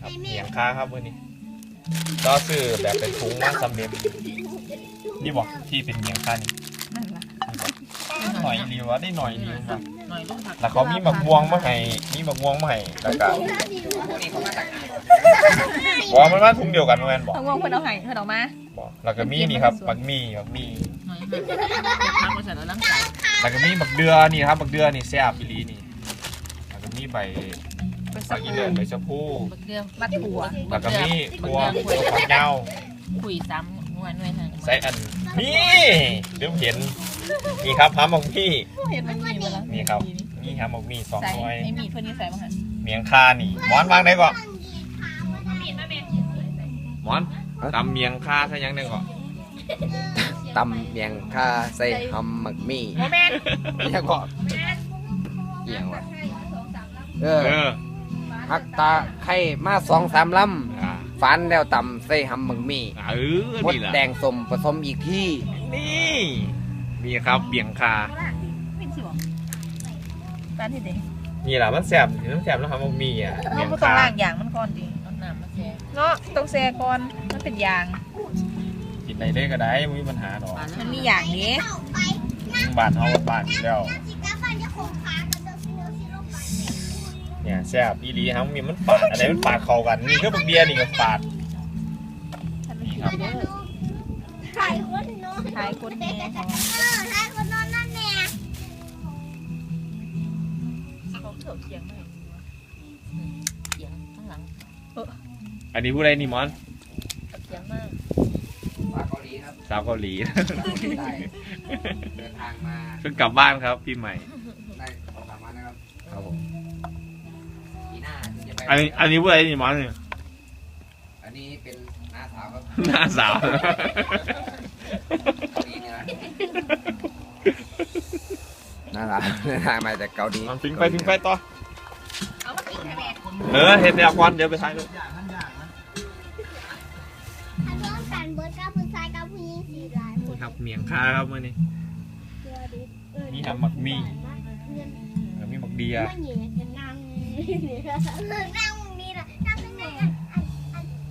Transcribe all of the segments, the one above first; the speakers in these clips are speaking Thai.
ครับเมียงค้าครับมื้อนี้ ก็ซื้อแบบเป็นถุงมาสำเร็จนี่บอกที่เป็นเมียงค้านี่นั่นล่ะหน่อยดีวะได้หน่อยดีครับหน่อยลูกผักแล้วเขามีหมักม่วงมาให้มีหมักม่วงมาให้แล้วก็บอกมันว่าถุงเดียวกันแม่นบอกทั้งวงเพิ่นเอาให้เพิ่นเอามาบอกแล้วก็มีนี่ครับหมักมีหมักมีหน่อยผักมาใส่แล้วล้างใจแล้วก็มีหมักเดือนี่ครับหมักเดือนี่แซ่บอีหลีนี่แล้วก็มีใบ ไปใบสักอีเลือนใบชะพูบักเดือมัดถั่วแล้วก็มีบัวบัวฝักยาวคุยซ้ำนวลนวลทางใส่อันนี่เดี๋ยวเห็นนี่ครับฮัมหมกมี่เห็นมันมีมาแล้วนี่ครับนี่ฮัมหมกมี่สองใส่หน่วยไอ้มีดเพิ่นนี่ใส่บ้างฮะเมียงคานี่หมอนวางได้ก่อนหมอนตำเมียงคาใช่ยังได้ก่อนตำเมียงค่าใส่หำหมักมี่โมเมนเนี่ยก็เอียงวะเออ เออฮักตาไข่มาสองสามลอ่าำฟันแล้วตำใส่หำหมักมี่เออมดนี่แหละแดงสมผสมอีกที่นี่นี่ครับเมียงคาเป็นสิบ่ตานที่เด็กนี่แหละมันแสบมันแสบแล้วฮัมหมกมี่อะเมีเรายงก็ต้องคาล้างอย่างมันก่อนดิเอาน้ำมาแช่เนาะต้องแช่ก่อนมันเป็นยาง กินไหนได้ก็ได้ไม่มีปัญหาหรอกมันมีอย่างนี้บานเฮาบานอยู่แล้ว เนี่ยแซ่บอีหลีครับมีมันปาดอะไรมันปาดเข้ากันนี่คือบักเบียร์นี่ก็ปาดนี่ครับถ่ายคนนอนทายคนแม่ของเออถ่ายคนนอนนั่นแน่เขาเถิดเสียงไหมเสียงข้างหลังอันนี้ผู้ใดนี่มอนเสียงมากมาวเกาหลีครับสาวเกาหลีเดินทางมาเพิ่งกลับบ้านครับพี่ใหม่ หน้าที่จะไปอันนี้อันนี้ผู้ใดนี่มอนเนี่ยอันนี้เป็นน้าสาวครับหน้าสาว เกาหลีเนี่ยนะน้าสาวเดินทางมาจากเกาหลีเอาทิ้งไปทิ้งไปต่อ เอามากินใช่ไหมเออเห็นแล้วก่อนเดี๋ยวไปถ่ายเลยถ้าเพื่อนกันเบิร์ดกับผู้ชายกับผู้หญิงสี่หลายคนี่นครับเมียงคาครับมื่อนี้เชื่อดิเออนี่ทำหมักมี่ เงินแล้วมีหมักเบียร์ ไม่เหนียจะ นั่งนั่งนี่แหละนั่งตรงไหนอะอัน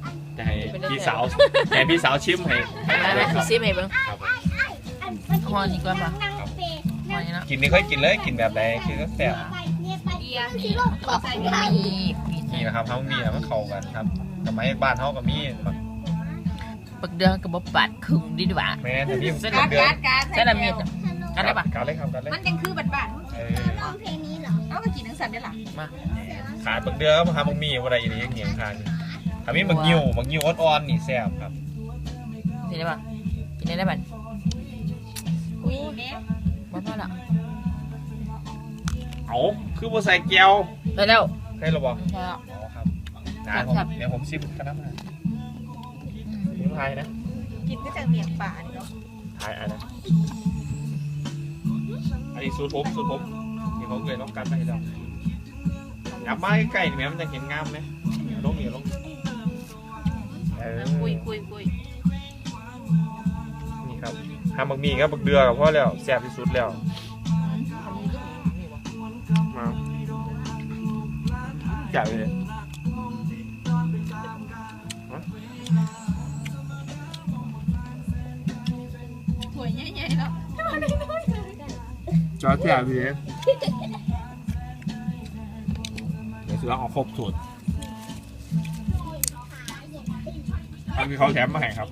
อันจะให้พี่สาวจะให้พี่สาวชิมให้ให้มาด้วยครับซิมให้เบิ่งครับอันอันฮอนี่ก่อนป่ะนั่งเปย์ฮอนี่เนาะกินนี่ค่อยกินเลยกินแบบใดคือก็แซ่บไปเนี่ยไปเบียร์ที่โลกต่อใส่มีมีนี่นะครับเขามีแล้วมันเข้ากันครับสมัยบ้านเขาก็มีปักเดือกับปัดคึงดีดีกว่าแม่แต่พี่เส้นเดือนเส้นละมีดกันได้ปะการเลยครับการเลยมันยังคือบัดบาดเออร้องเพลงนี้ กินทั้งสันได้หรอมาขายบักเดือมาหาบักมีอะไรอย่างนี้เงี้ยขายทำมีบักยิ้วบักยิ้วอ่อนๆนี่แซ่บครับกินได้ปะกินได้บัดอุ้ยแม่บ้าบ้าละเอาคือบ่ใส่แก้วได้แล้วให้เราบอกได้แล้วอ๋อครับงานผมครับเดี๋ยวผมชิมกันนะมาชิมไทยนะ กินก็จะเมียงป่านี่เนาะไทยอันนะอันนี้สูตรผมสูตรผม นี่เขาเคยลองกันไปแล้วยับมาใกล้ๆนี่แม่มันจะเห็นงามไหมลงนี่ลงเออคุยคุยคุยนี่ครับทำบักหมี่กับบักเดือกับพ่อแล้วแซ่บที่สุดแล้วมาจับเลยถวยใหญ่ๆเนาะจอแซ่บเลย เดี๋ยวซื้อเอาครบสูตรอันนี้เขาแถมมาให้ครับ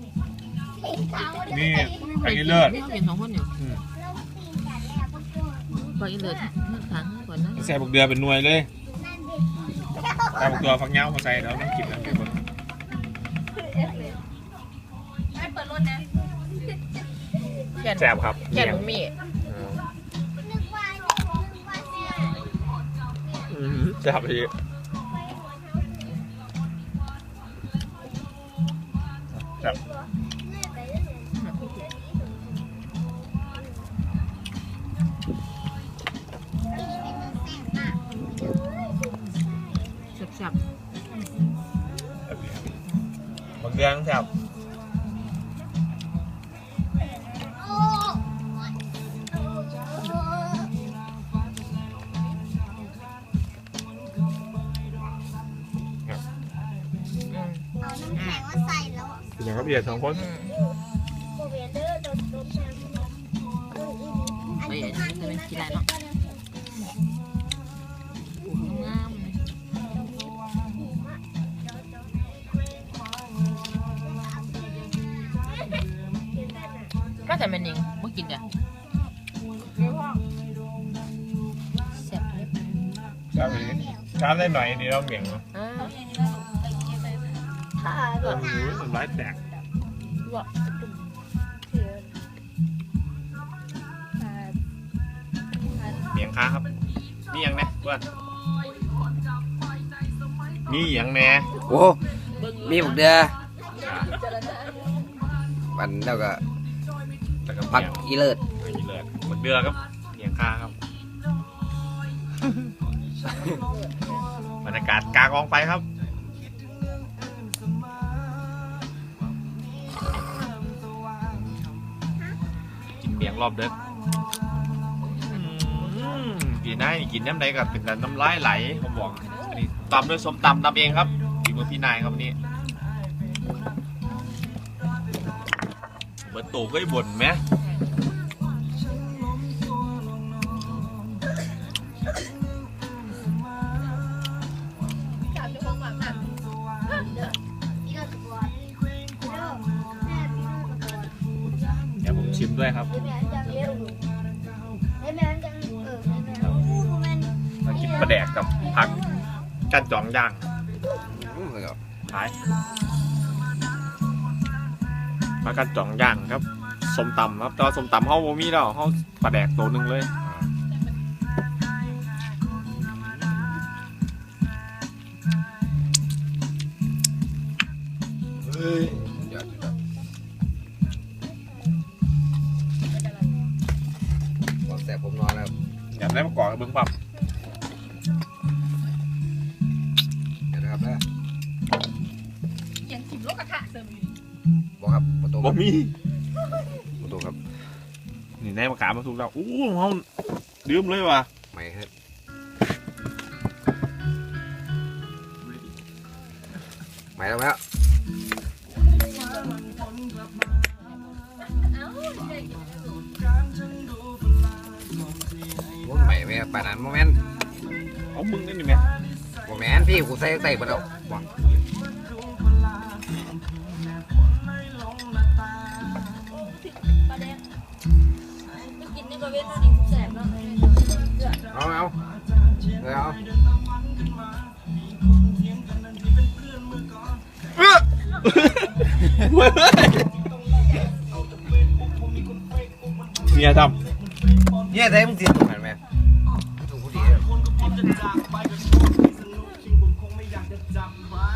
นี่อันนี้เลิศเป็นสองคนอยู่อืมเราตีกันแล้วก็กดบางอีเลิศทางก่อนนะใส่บักเดือเป็นหน่วยเลยนั่นเด็กใส่บักเดือฝักยาวมาใส่แล้วต้องกินแล้วเก็บไว้ให้เปิดรถนะแก่นแซ่บครับแก่นหมูมีอืม ซ่บอีกแซ่บแซ่บแซ่บดีครับบักเดือแซ่บ แล้วกินอย่างกับเบียร์สองคนอืมโบเวนเดอร์โดนโดนแทงอันนี้มันมันกินอะไรเนาะงามเลยก็แต่เป็นหนิงบ่กินเดี๋ยวแซ่บเลยชามนี้ชามได้หน่อยนี่เราเหม่งเนาะอ่า ค่ะโอ้โหน้ำลายแตกลวกเหมียงค้าครับ มีอย่างแน่เพื่อนมีอย่างแน่โอ้มีบักเดือมันแล้วก็แต่ก็พัพักกอีเลิศอีเลือดหมดเดือครับเหมียงค้าครับ บรรยากาศกลางกองไฟครับ ปียงรอบเด็กกินได้กินน้ำใดกับเป็นแต่น้ำลายไหลผมบอกอันนี้ตำด้วยส้มตำตำเองครับฝีมือพี่นายครับวันนี้เบิร์ตโตเคยบ่นไหมจับจะคงหวังหน ดี๋ยวผมชิมด้วยครับไอ้แม่จังเร็วไอ้แม่จังเออไอ้แม่อู้แม่มากินปลาแดกกับผักกันจองย่างอืมแล้วก็ขายผักกันจองย่างครับส้มตำครับแต่ว่าส้มตำเขาโมมีแล้วเขาปลาแดกตัวหนึ่งเลยเฮ้ย ได้มากอกกับเบิ้งปับเดี๋ยวนะครับนะยังกินโลกกระทะเติมอยู่บอกครับประตูบ่มีประตูครับนี่ในมะขามมาถูกแล้วอู้เขาดื่มเลยว่ะไม่ครับไม่แล้วแล้วโอ้ยใหม่ไหม ปานนั้นโมเมนต์เอามึงได้นี่ไหมโมเมนต์พี่กูใส่ใส่ไปแล้วบอกปลาแดงไม่กินนี่ก็เว้นสิ่งแสบแล้วเอาเอ จะจากไปกับโชคที่สนุกชิงผมคงไม่อยากจะจำไว้